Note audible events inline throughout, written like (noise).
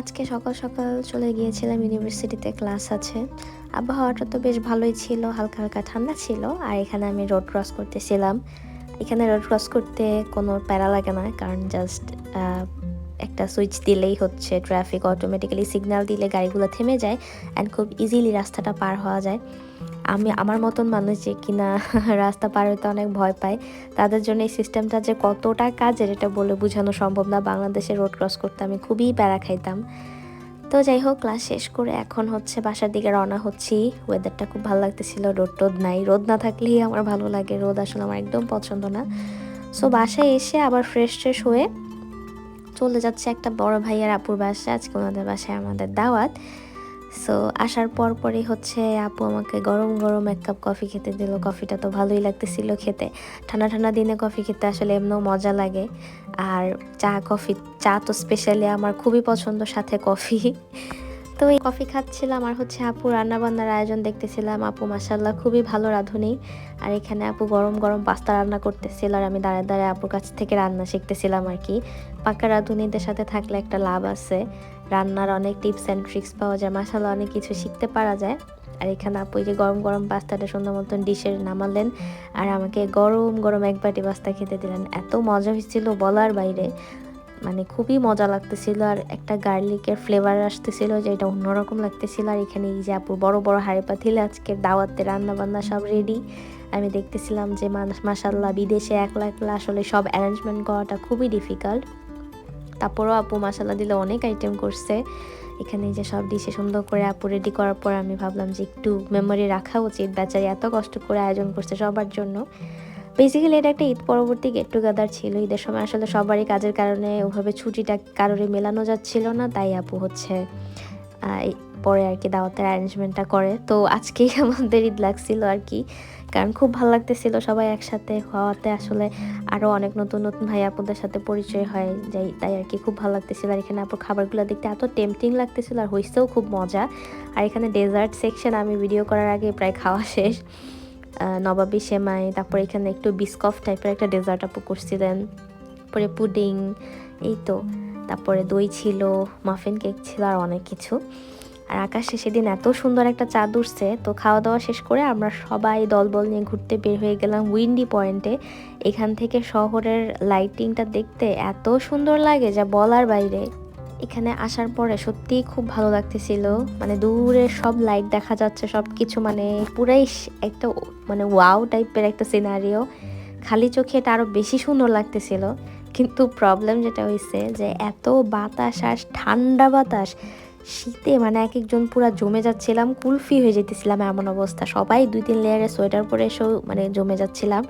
আজকে সকাল সকাল চলে গিয়েছিলাম ইউনিভার্সিটিতে ক্লাস আছে। আবহাওয়াটা তো বেশ ভালোই ছিল, হালকা হালকা ঠান্ডা ছিল, আর এখানে আমি রোড ক্রস করতেছিলাম। এখানে রোড ক্রস করতে কোনো প্যারা লাগে না, কারণ জাস্ট একটা সুইচ দিলেই হচ্ছে ট্রাফিক অটোমেটিক্যালি সিগন্যাল দিলে গাড়িগুলো থেমে যায় অ্যান্ড খুব ইজিলি রাস্তাটা পার হওয়া যায়। আমি, আমার মতন মানুষ যে কিনা (laughs) রাস্তা পার হতে অনেক ভয় পায়, তাদের জন্য এই সিস্টেমটা যে কতটা কাজের এটা বলে বোঝানো সম্ভব না। বাংলাদেশে রোড ক্রস করতে আমি খুবই প্যারা খাইতাম। তো যাই হোক ক্লাস শেষ করে এখন হচ্ছে বাসার দিকে রওনা হচ্ছি। ওয়েদারটা খুব ভালো লাগতেছিল রোদ টোদ নাই। রোদ না থাকলেই আমার ভালো লাগে। রোদ আসলে আমার একদম পছন্দ না। সো বাসায় এসে আবার ফ্রেশ ট্রেশ হয়ে চলে যাচ্ছে একটা বড় ভাইয়ার আপুর বাসায়, আজকে ওনাদের বাসায় আমাদের দাওয়াত। সো আসার পর পরই হচ্ছে আপু আমাকে গরম গরম এক কাপ কফি খেতে দিল। কফিটা তো ভালোই লাগতেছিল খেতে। ঠান্ডা ঠান্ডা দিনে কফি খেতে আসলে এমনিও মজা লাগে। আর চা কফি, চা তো স্পেশালি আমার খুবই পছন্দ সাথে কফি। তো এই কফি খাচ্ছিলাম আর হচ্ছে আপু রান্নাবান্নার আয়োজন দেখতেছিলাম। আপু মাসাল্লাহ খুবই ভালো রাঁধুনি। আর এখানে আপু গরম গরম পাস্তা রান্না করতেছিল আর আমি দাঁড়ায় দাঁড়ায় আপুর কাছ থেকে রান্না শিখতেছিলাম আর কি। পাকা রাঁধুনিদের সাথে থাকলে একটা লাভ আছে। রান্নার অনেক টিপস অ্যান্ড ট্রিক্স পাওয়া যায় মাসাল্লাহ অনেক কিছু শিখতে পারা যায়। আর এখানে আপু যে গরম গরম পাস্তাটা সুন্দর মতন ডিশের নামালেন আর আমাকে গরম গরম এক বাটি পাস্তা খেতে দিলেন। এত মজা হয়েছিল বলার বাইরে। মানে খুবই মজা লাগতেছিল আর একটা গার্লিকের ফ্লেভার আসতেছিল যেটা অন্যরকম লাগতেছিল। আর এখানে এই যে আপু বড় বড় হাড়ি পাতিলে, আজকে দাওয়াতে রান্না বান্না সব রেডি আমি দেখতেছিলাম যে মানুষ মাসাল্লাহ বিদেশে একলা একলা আসলে সব অ্যারেঞ্জমেন্ট করাটা খুবই ডিফিকাল্ট তারপরও আপু মশালা দিলে অনেক আইটেম করছে। এখানে যে সব ডিশে সুন্দর করে আপু রেডি করার পর আমি ভাবলাম যে একটু মেমোরি রাখা উচিত। বেচারি এত কষ্ট করে আয়োজন করছে সবার জন্য। বেসিক্যালি এটা একটা ঈদ পরবর্তী গেট টুগেদার ছিল। ঈদের সময় আসলে সবারই কাজের কারণে ওভাবে ছুটিটা কারোরই মেলানো যাচ্ছিল না, তাই আপু হচ্ছে পরে আর কি দাওয়াতের অ্যারেঞ্জমেন্টটা করে। তো আজকেই (laughs) আমাদের ঈদ লাগছিল আর কি, কারণ খুব ভালো লাগতেছিল সবাই একসাথে হওয়াতে। আসলে আরও অনেক নতুন নতুন ভাই আপুদের সাথে পরিচয় হয়, যাই, তাই আর কি খুব ভালো লাগতেছিল। আর এখানে আপুর খাবারগুলো দেখতে এত টেম্পটিং লাগতেছিল আর হয়েছেও খুব মজা। আর এখানে ডেজার্ট সেকশন আমি ভিডিও করার আগে প্রায় খাওয়া শেষ। নবাবি সেমাই, তারপর এখানে একটু বিস্কফ টাইপের একটা ডেজার্ট আপু করছিলেন। তারপরে পুডিং, এই তো। তারপরে দই ছিল মাফিন কেক ছিল, আর অনেক কিছু। আর আকাশে সেদিন এত সুন্দর একটা চাঁদ উঠছে, তো খাওয়া দাওয়া শেষ করে আমরা সবাই দলবল নিয়ে ঘুরতে বের হয়ে গেলাম উইন্ডি পয়েন্টে এখান থেকে শহরের লাইটিংটা দেখতে এত সুন্দর লাগে যা বলার বাইরে। এখানে আসার পরে সত্যিই খুব ভালো লাগতেছিল। মানে দূরে সব লাইট দেখা যাচ্ছে সব কিছু মানে পুরাই একটা মানে ওয়াও টাইপের একটা সিনারিও খালি চোখে এটা আরও বেশি সুন্দর লাগতেছিল। কিন্তু প্রবলেম যেটা হয়েছে যে এত বাতাস আর ঠান্ডা বাতাস, শীতে মানে এক একজন পুরো জমে যাচ্ছিলাম, কুলফি হয়ে যেতেছিলাম এমন অবস্থা। সবাই দুই তিন লেয়ারে সোয়েটার পরে এসেও মানে জমে যাচ্ছিলাম।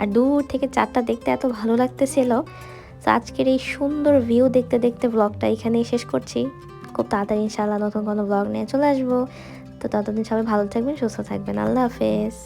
আর দূর থেকে চারটা দেখতে এত ভালো লাগতেছিল। তো আজকের এই সুন্দর ভিউ দেখতে দেখতে ব্লগটা এখানেই শেষ করছি। খুব তাড়াতাড়ি ইনশাআল্লাহ নতুন কোনো ব্লগ নিয়ে চলে আসব। তো ততদিন সবাই ভালো থাকবেন, সুস্থ থাকবেন। আল্লাহ হাফেজ।